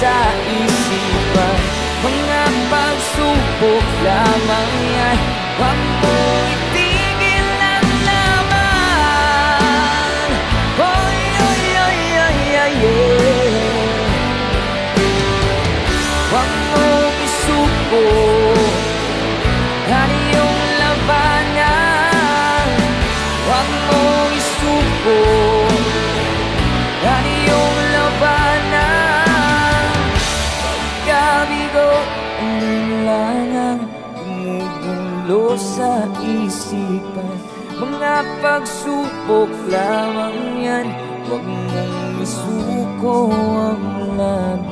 sa isipan. Mga pagsubok lamang yan. Huwag mo itigil ang laman. Oy, oy, oy, oy, oy, yeah Huwag mong isuko Ang iyong labanan. Huwag mong Gumugulo sa isipan. Mga pagsubok lamang yan. Huwag mong isuko ang laban